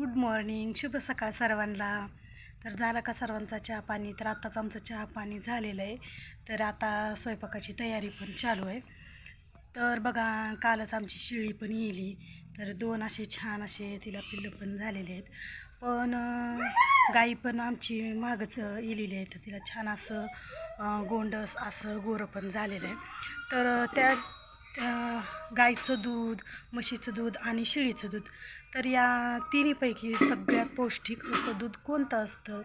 Good morning शुभ सकाळ सर्वांना. तर झालं का सर्वांचा चहा पाणी? तर आत्ताच आमचं चहा पाणी झालेलं आहे. तर आता स्वयंपाकाची तयारी पण चालू आहे. तर बघा कालच आमची शिळी पण येली. तर दोन असे छान असे तिला पिल्लं पण झालेले आहेत. पण गाई पण आमची मागच येलेली आहे. तर तिला छान असं गोंड गोंडस असं गोरं पण झालेलं आहे. तर त्या गाईचं दूध म्हशीचं दूध आणि शिळीचं दूध. तर या तिन्हीपैकी सगळ्यात पौष्टिक असं दूध कोणतं असतं?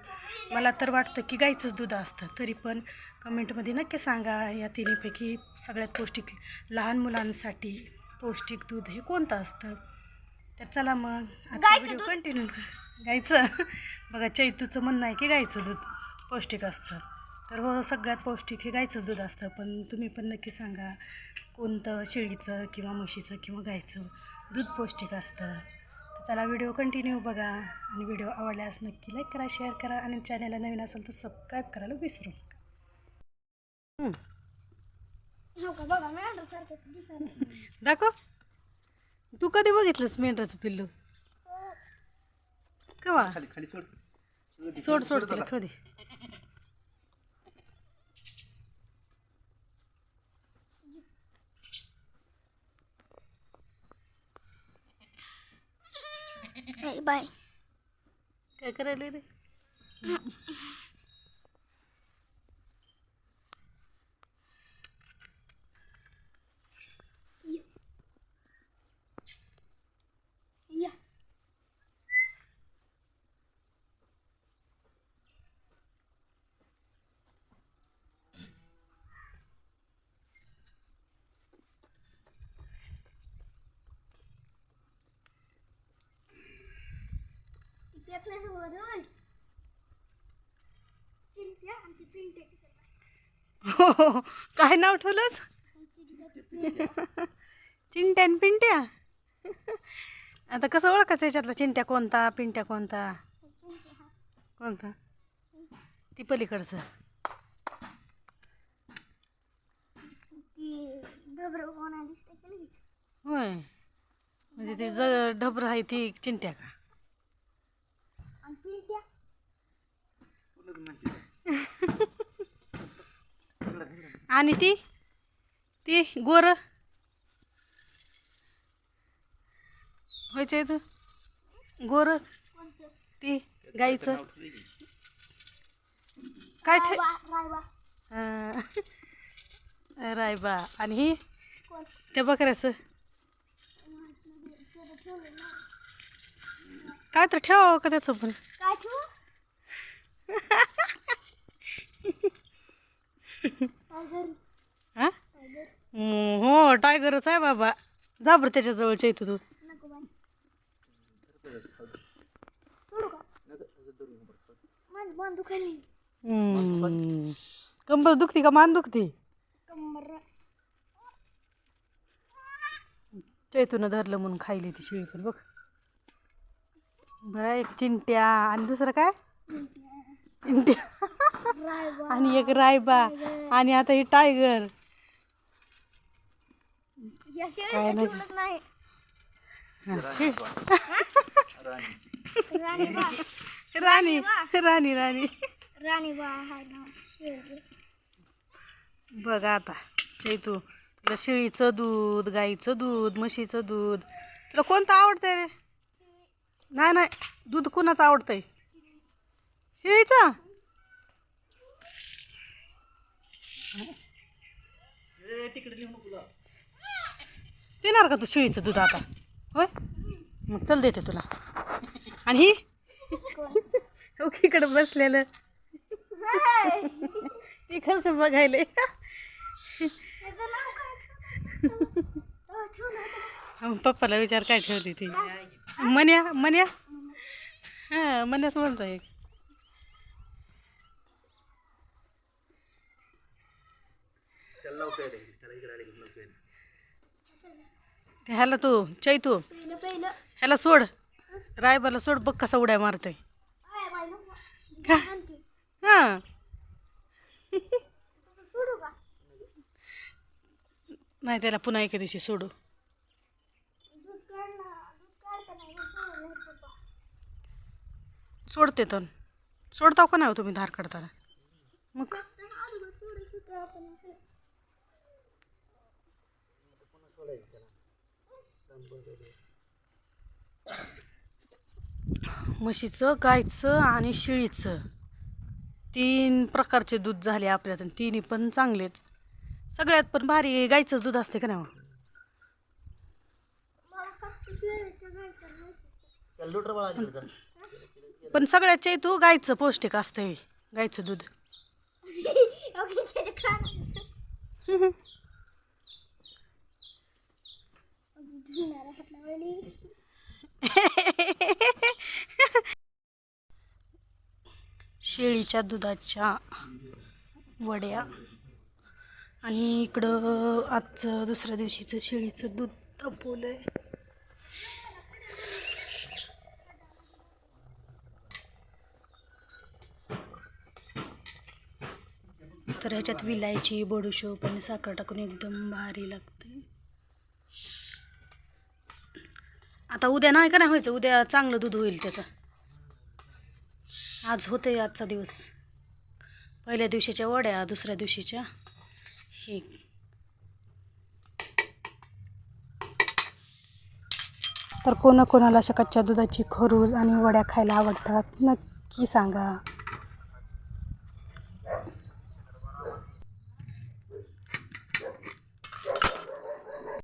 मला तर वाटतं की गाईचंच दूध असतं. तरी पण कमेंटमध्ये नक्की सांगा या तिन्हीपैकी सगळ्यात पौष्टिक लहान मुलांसाठी पौष्टिक दूध हे कोणतं असतं? तर चला मग व्हिडिओ कंटिन्यू गाईचं बघा चैतूचं म्हणणं आहे की गाईचं दूध पौष्टिक असतं. तर हो सगळ्यात पौष्टिक हे गाईचं दूध असतं पण तुम्ही पण नक्की सांगा कोणतं शेळीचं किंवा म्हशीचं किंवा गाईचं दूध पौष्टिक असतं. तर चला व्हिडिओ कंटिन्यू बघा आणि व्हिडिओ आवडल्यास नक्की लाईक करा शेअर करा आणि चॅनलला नवीन असेल तर सबस्क्राईब करायला विसरू नका. हं. हो. दाखव. तू कधी बघितलंस मेंढराचं पिल्लू? कवा? खाली खाली सोड. सोड सोड तिला कधी Hey, बाय. काय करायला रे या चिंट्या पिंट्या तिकडे. हो काय नाव ठेवलंच चिंट्या आणि पिंट्या? आता कसं ओळखायचं याच्यातला? चिंट्या कोणता पिंट्या कोणता? हा. कोणता? ती पलीकडचं. ती डबरं कोणा दिसते की लगेच? होय. म्हणजे ती ज ढबर आहे ती चिंट्या का आणि पिंट्या पूर्णच माहिती आणि ती? ती गोर? व्हायचं तू गोर? ती गाईचं? काय ठे रायबा रायबा. अं, रायबा. आणि ही? त्या बकऱ्याचं? काय तर ठेवावं का त्याचं पण? काय ठेवू? टायगर हा? हो टायगरच आहे बाबा. जा बरं त्याच्या जवळच्या इथं तू. कंबर दुखती का? मान दुखती? चैतून धरलं म्हणून खायली ती शिळी पण बघ. बरं एक चिंट्या आणि दुसरं काय? आणि एक रायबा आणि आता ही टायगर. काय नाही. हा, राणी. राणी राणी बघ आता चैतू तुला शेळीचं दूध गाईचं दूध म्हशीचं दूध. तुला कोणतं आवडतंय रे? नाही नाही दूध कोणाचं आवडतंय? शेळीचं? पिणार का तू शेळीचं दूध आता? होय? मग चल देते तुला. आणि ही? हो बसलेलं. ती कसं बघायले? पप्पाला विचार काय ठेवली ती? मन्या मन्या? हां मन्याच म्हणतोय. त्याला लवकर त्याला इकडे आले ह्याला तू. चैतू ह्याला सोड. रायबाला सोड बघ कसा उड्या मारतोय. काय का? हां. सोडू नाही त्याला पुन्हा एके दिवशी सोडू. सोडते तर सोडताव का नाही हो तुम्ही धार काढताना? मग. म्हशीचं गायचं आणि शेळीचं. तीन प्रकारचे दूध झाले आपल्यात आणि तिन्ही पण चांगलेच. सगळ्यात पण भारी गायचंच दूध असते का नाही हो? पण सगळ्यात तू गायचं पौष्टिक असतंय गायचं दूध. धुणार शेळीच्या दुधाच्या वड्या. आणि इकडं आजचं दुसऱ्या दिवशीचं शेळीचं दूध तापवलं आहे तर ह्याच्यात विलायची बडूशोप आणि साखर टाकून एकदम भारी लागते. आता उद्या नाही का नाही व्हायचं? उद्या चांगलं दूध होईल त्याचं. आज होते आजचा दिवस. पहिल्या दिवशीच्या वड्या दुसऱ्या दिवशीच्या हे. तर कोणाकोणाला अशा कच्च्या दुधाची खरूज आणि वड्या खायला आवडतात नक्की सांगा.